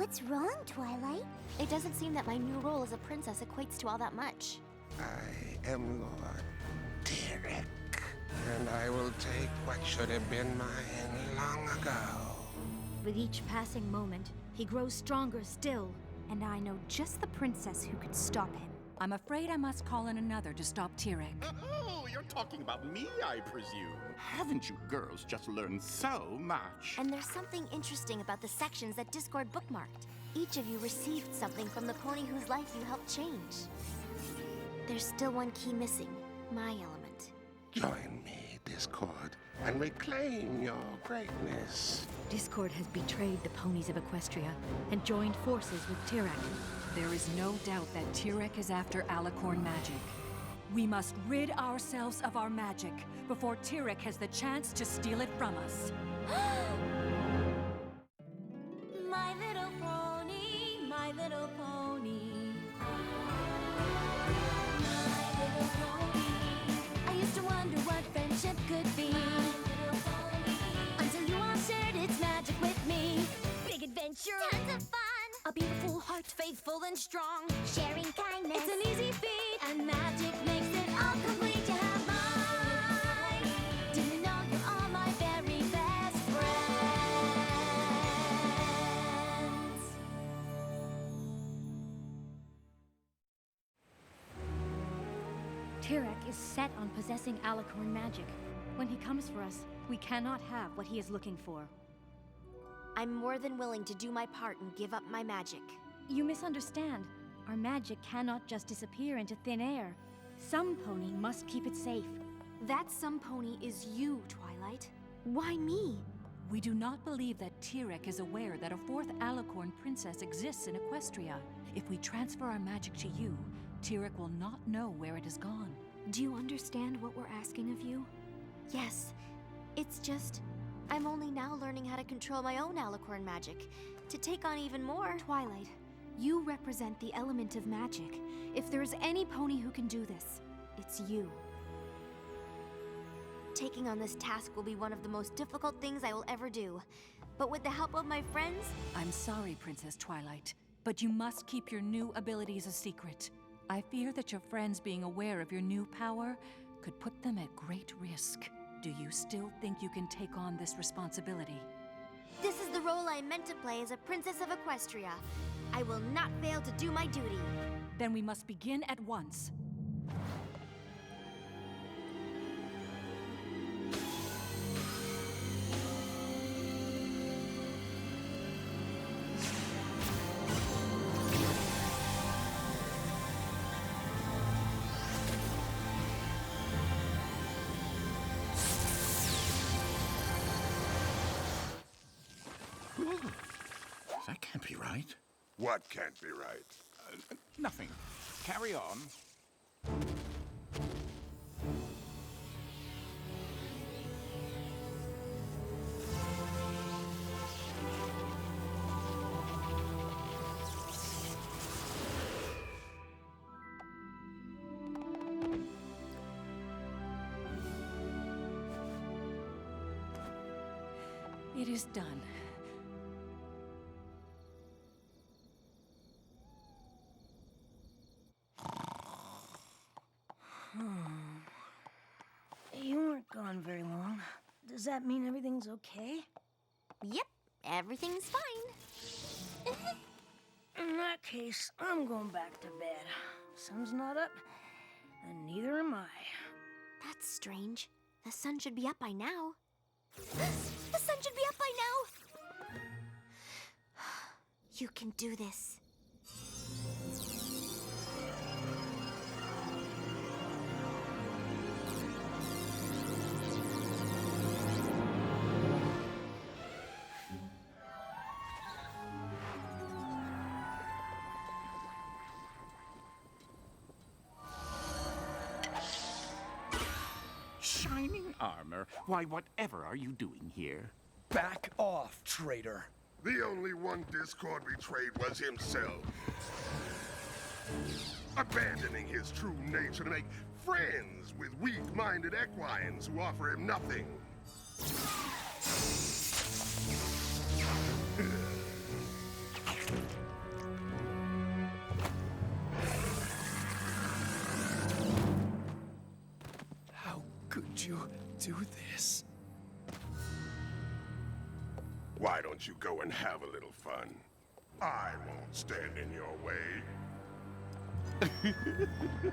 What's wrong, Twilight? It doesn't seem that my new role as a princess equates to all that much. I am Lord Derek, and I will take what should have been mine long ago. With each passing moment, he grows stronger still, and I know just the princess who could stop him. I'm afraid I must call in another to stop Tirek. Uh, oh, you're talking about me, I presume. Haven't you girls just learned so much? And there's something interesting about the sections that Discord bookmarked. Each of you received something from the pony whose life you helped change. There's still one key missing my element. Join me, Discord, and reclaim your greatness. Discord has betrayed the ponies of Equestria and joined forces with Tirek. There is no doubt that Tirek is after Alicorn magic. We must rid ourselves of our magic before Tirek has the chance to steal it from us. Tirek is set on possessing Alicorn magic. When he comes for us, we cannot have what he is looking for. I'm more than willing to do my part and give up my magic. You misunderstand. Our magic cannot just disappear into thin air. Some pony must keep it safe. That some pony is you, Twilight. Why me? We do not believe that Tirek is aware that a fourth Alicorn princess exists in Equestria. If we transfer our magic to you, Tirek will not know where it has gone. Do you understand what we're asking of you? Yes. It's just. I'm only now learning how to control my own Alicorn magic. To take on even more. Twilight, you represent the element of magic. If there is any pony who can do this, it's you. Taking on this task will be one of the most difficult things I will ever do. But with the help of my friends, I'm sorry, Princess Twilight, but you must keep your new abilities a secret. I fear that your friends being aware of your new power could put them at great risk. Do you still think you can take on this responsibility? this is the role I meant to play as a princess of Equestria. I will not fail to do my duty. Then we must begin at once. What can't be right? Uh, nothing. Carry on. It is done. Does that mean everything's okay? Yep, everything's fine. In that case, I'm going back to bed. Sun's not up, and neither am I. That's strange. The sun should be up by now. the sun should be up by now! You can do this. Armor. Why, whatever are you doing here? Back off, traitor. The only one Discord betrayed was himself. Abandoning his true nature to make friends with weak-minded equines who offer him nothing. I won't stand in your way.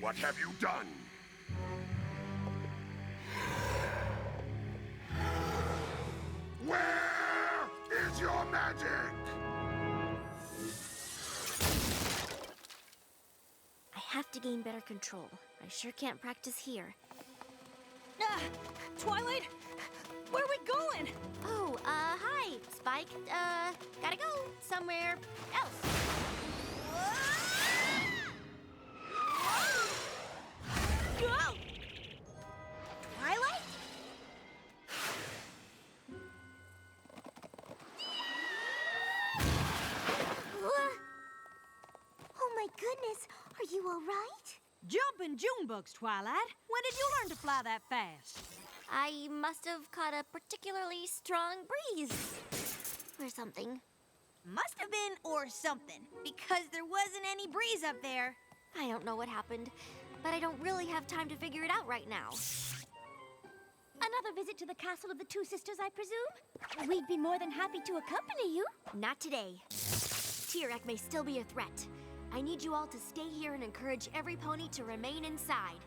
What have you done? Better control. I sure can't practice here. Ah, Twilight, where are we going? Oh, uh, hi, Spike. Uh, gotta go somewhere else. Go! You all right? Jumping Junebugs, Twilight. When did you learn to fly that fast? I must have caught a particularly strong breeze. Or something. Must have been or something, because there wasn't any breeze up there. I don't know what happened, but I don't really have time to figure it out right now. Another visit to the castle of the two sisters, I presume? We'd be more than happy to accompany you. Not today. Tirek may still be a threat. I need you all to stay here and encourage every pony to remain inside.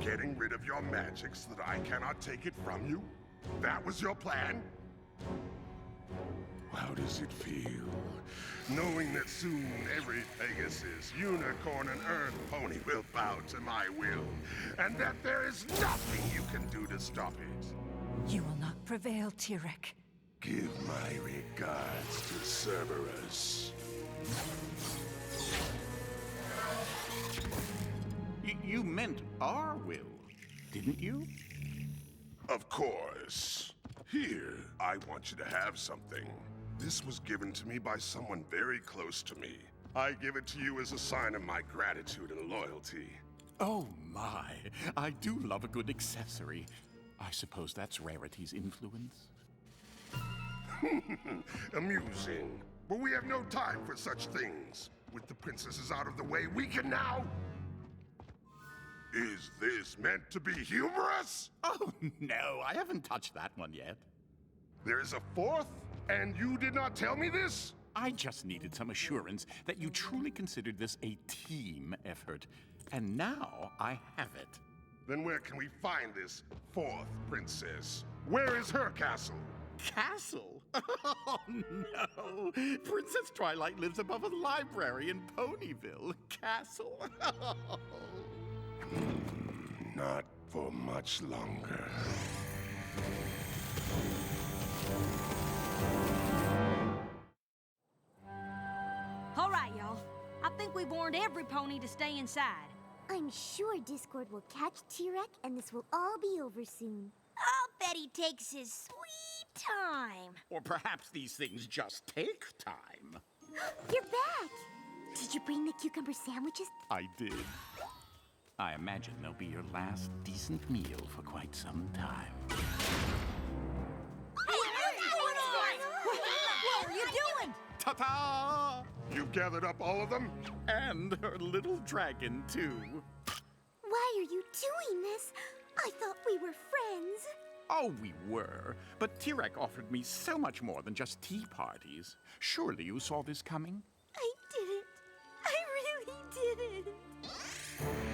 Getting rid of your magic so that I cannot take it from you? That was your plan? How does it feel? Knowing that soon every Pegasus, unicorn, and earth pony will bow to my will, and that there is nothing you can do to stop it. You will not prevail, Tirek. Give my regards to Cerberus. Y- you meant our will, didn't you? Of course. Here, I want you to have something. This was given to me by someone very close to me. I give it to you as a sign of my gratitude and loyalty. Oh my, I do love a good accessory. I suppose that's Rarity's influence. Amusing. But we have no time for such things. With the princesses out of the way, we can now. Is this meant to be humorous? Oh no, I haven't touched that one yet. There is a fourth, and you did not tell me this? I just needed some assurance that you truly considered this a team effort. And now I have it. Then where can we find this fourth princess? Where is her castle? Castle? Oh no! Princess Twilight lives above a library in Ponyville. Castle? Not for much longer. All right, y'all. I think we've warned every pony to stay inside. I'm sure Discord will catch T-Rex and this will all be over soon. I'll bet he takes his sweet time. or perhaps these things just take time. You're back! Did you bring the cucumber sandwiches? I did. I imagine they'll be your last decent meal for quite some time. Doing? Ta ta! You've gathered up all of them? And her little dragon, too. Why are you doing this? I thought we were friends. Oh, we were. But Tirek offered me so much more than just tea parties. Surely you saw this coming? I didn't. I really didn't.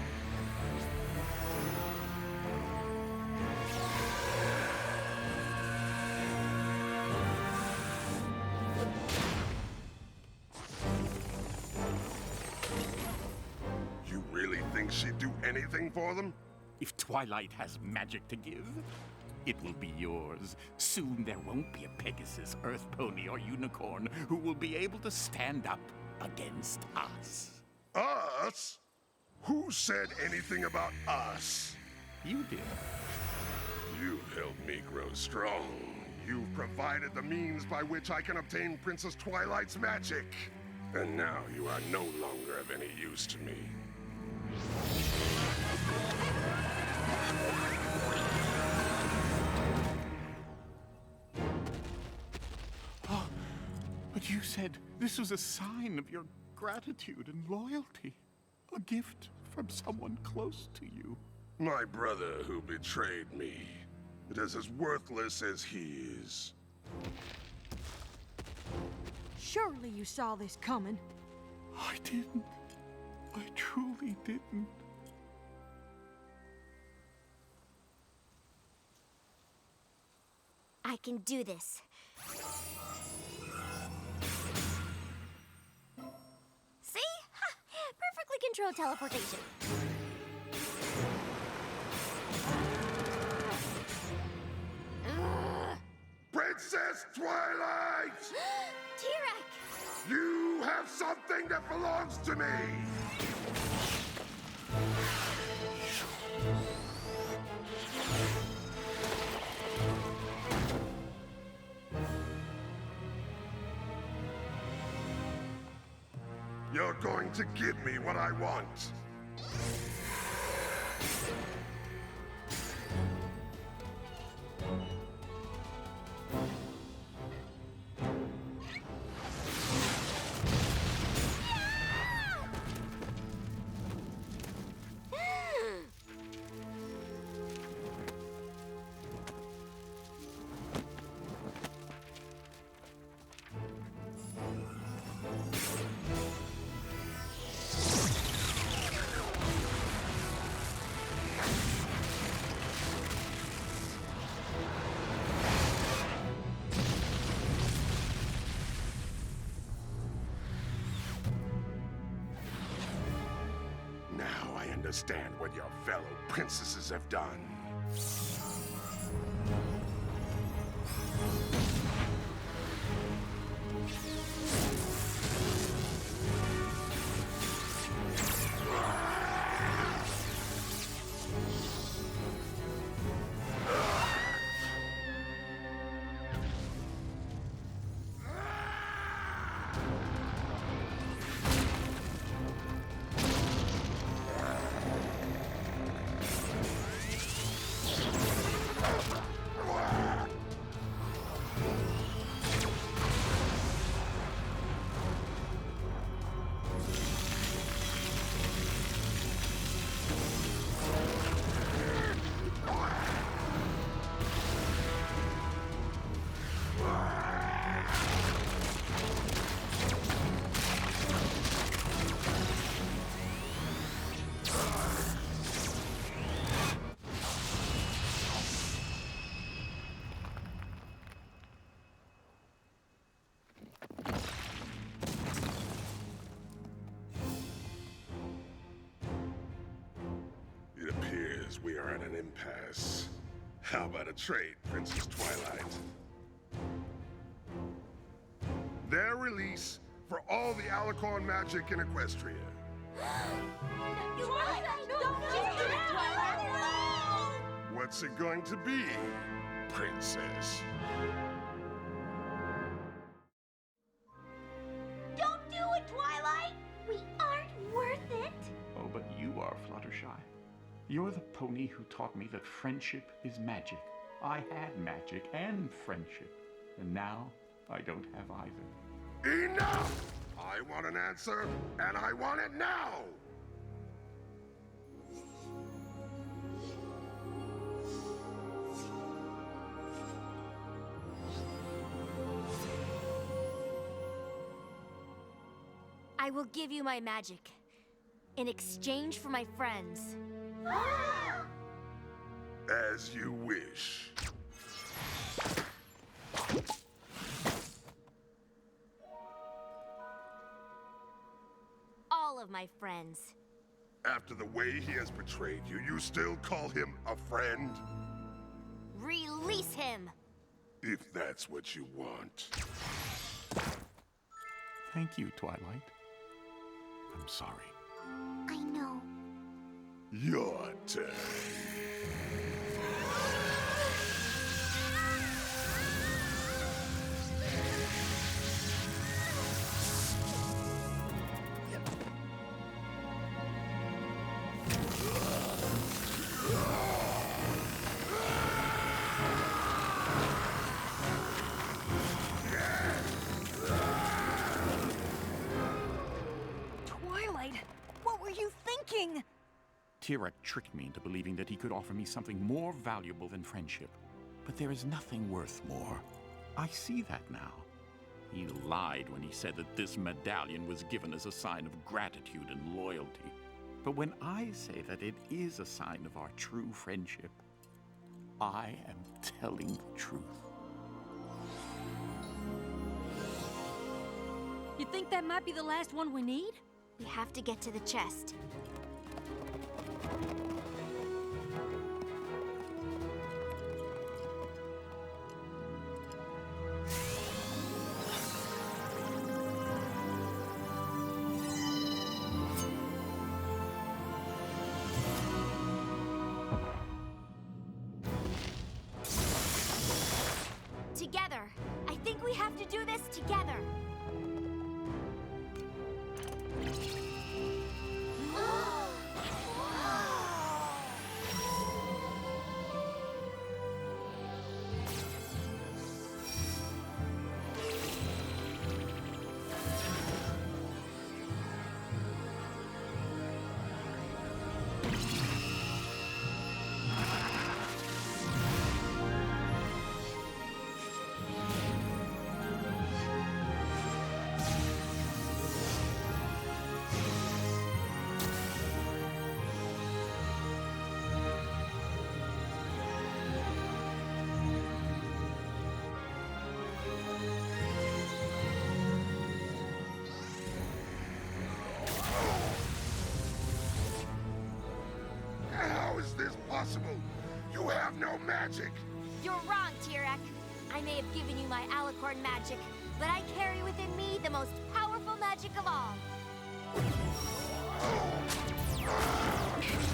Think she'd do anything for them? If Twilight has magic to give, it will be yours. Soon there won't be a Pegasus, Earth Pony, or Unicorn who will be able to stand up against us. Us? Who said anything about us? You did. You've helped me grow strong. You've provided the means by which I can obtain Princess Twilight's magic. And now you are no longer of any use to me. Oh, but you said this was a sign of your gratitude and loyalty. A gift from someone close to you. My brother who betrayed me. It is as worthless as he is. Surely you saw this coming. I didn't. I truly didn't. I can do this. See? Ha! Perfectly controlled teleportation. Princess Twilight! T-Rex! You have something that belongs to me! You're going to give me what I want. Understand what your fellow princesses have done. Appears we are at an impasse. How about a trade, Princess Twilight? Their release for all the Alicorn magic in Equestria. What's it going to be, Princess? You're the pony who taught me that friendship is magic. I had magic and friendship, and now I don't have either. Enough! I want an answer, and I want it now! I will give you my magic in exchange for my friends. As you wish. All of my friends. After the way he has betrayed you, you still call him a friend? Release him! If that's what you want. Thank you, Twilight. I'm sorry. Your turn. Tirek tricked me into believing that he could offer me something more valuable than friendship. But there is nothing worth more. I see that now. He lied when he said that this medallion was given as a sign of gratitude and loyalty. But when I say that it is a sign of our true friendship, I am telling the truth. You think that might be the last one we need? We have to get to the chest. Is this possible? You have no magic. You're wrong, Tirek. I may have given you my alicorn magic, but I carry within me the most powerful magic of all. Sweet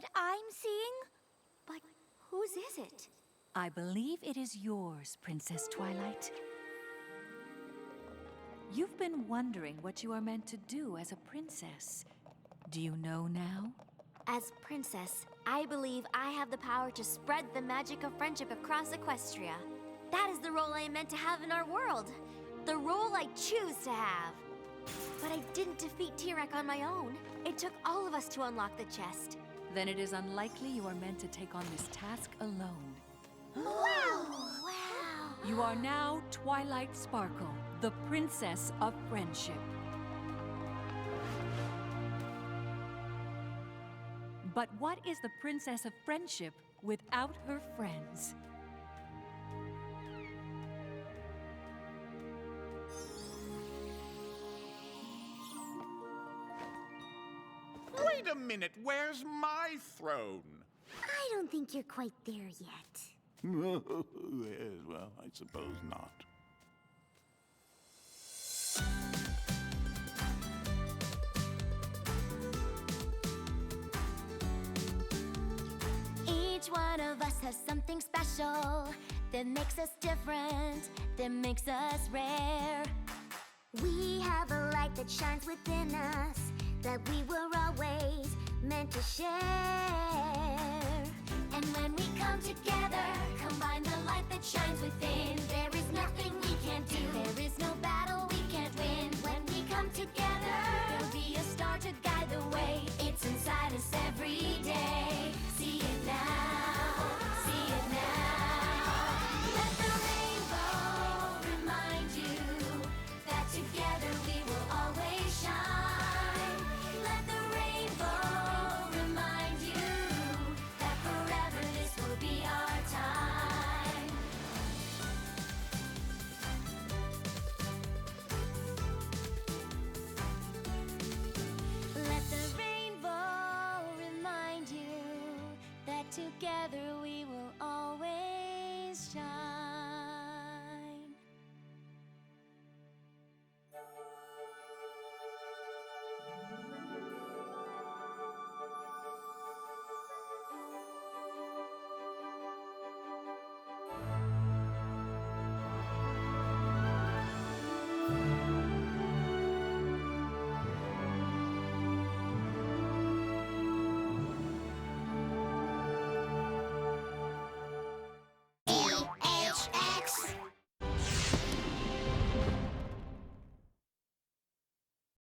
what I'm seeing? But whose is it? I believe it is yours, Princess Twilight. You've been wondering what you are meant to do as a princess. Do you know now? As princess, I believe I have the power to spread the magic of friendship across Equestria. That is the role I am meant to have in our world. The role I choose to have. But I didn't defeat Tirek on my own. It took all of us to unlock the chest. Then it is unlikely you are meant to take on this task alone. Wow! Wow! You are now Twilight Sparkle, the Princess of Friendship. But what is the Princess of Friendship without her friends? Wait a minute, where's my throne? I don't think you're quite there yet. yes, well, I suppose not. Each one of us has something special that makes us different, that makes us rare. We have a light that shines within us that we were always meant to share. And when we come together, combine the light that shines within Together we will always shine.